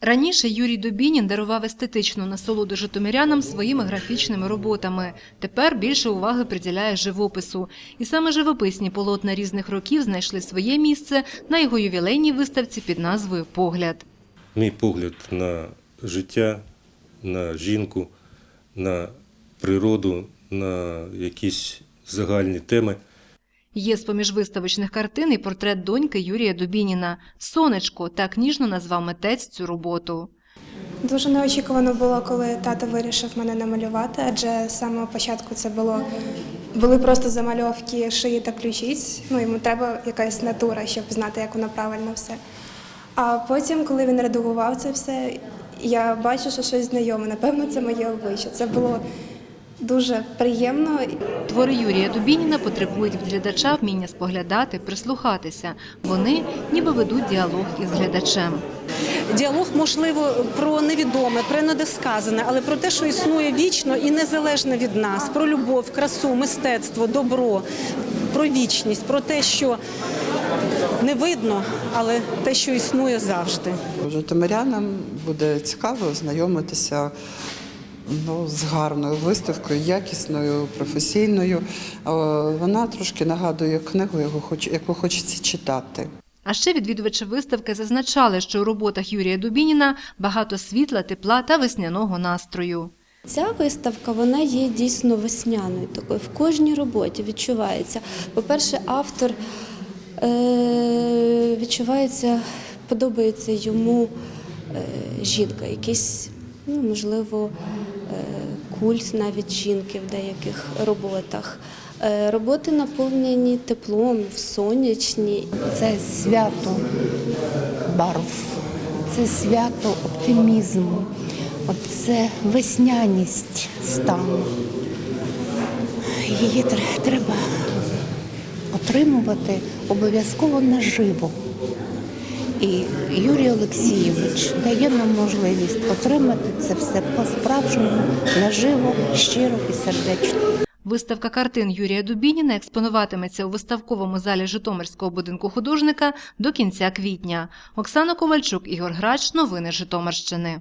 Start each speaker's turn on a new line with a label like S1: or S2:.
S1: Раніше Юрій Дубінін дарував естетичну насолоду житомирянам своїми графічними роботами. Тепер більше уваги приділяє живопису. І саме живописні полотна різних років знайшли своє місце на його ювілейній виставці під назвою Погляд.
S2: Мій погляд на життя, на жінку, на природу, на якісь загальні теми.
S1: Є з-поміж виставочних картин і портрет доньки Юрія Дубініна. Сонечко так ніжно назвав митець цю роботу.
S3: Дуже неочікувано було, коли тато вирішив мене намалювати, адже з самого початку це було були просто замальовки шиї та ключиць. Ну йому треба якась натура, щоб знати, як воно правильно все. А потім, коли він редагував це все, я бачу, що щось знайоме. Напевно, це моє обличчя. Це було дуже приємно.
S1: Твори Юрія Дубініна потребують від глядача вміння споглядати, прислухатися. Вони ніби ведуть діалог із глядачем.
S4: Діалог, можливо, про невідоме, про недосказане, але про те, що існує вічно і незалежно від нас, про любов, красу, мистецтво, добро, про вічність, про те, що не видно, але те, що існує завжди.
S5: Житомирянам буде цікаво ознайомитися ну, з гарною виставкою, якісною, професійною. Е, Вона трошки нагадує книгу, яку хоч- яку хочеться читати.
S1: А ще відвідувачі виставки зазначали, що у роботах Юрія Дубініна багато світла, тепла та весняного настрою.
S6: Ця виставка вона є дійсно весняною такою. В кожній роботі відчувається. По-перше, автор е- відчувається, подобається йому е- жінка, якийсь, ну, можливо, культ навіть жінки в деяких роботах. Е, Роботи наповнені теплом, сонячні.
S7: Це свято барв, це свято оптимізму, це весняність стану. Її треба отримувати обов'язково наживо. І Юрій Олексійович дає нам можливість отримати це все по-справжньому, наживо, щиро і сердечно.
S1: Виставка картин Юрія Дубініна експонуватиметься у виставковому залі Житомирського будинку художника до кінця квітня. Оксана Ковальчук, Ігор Грач. Новини Житомирщини.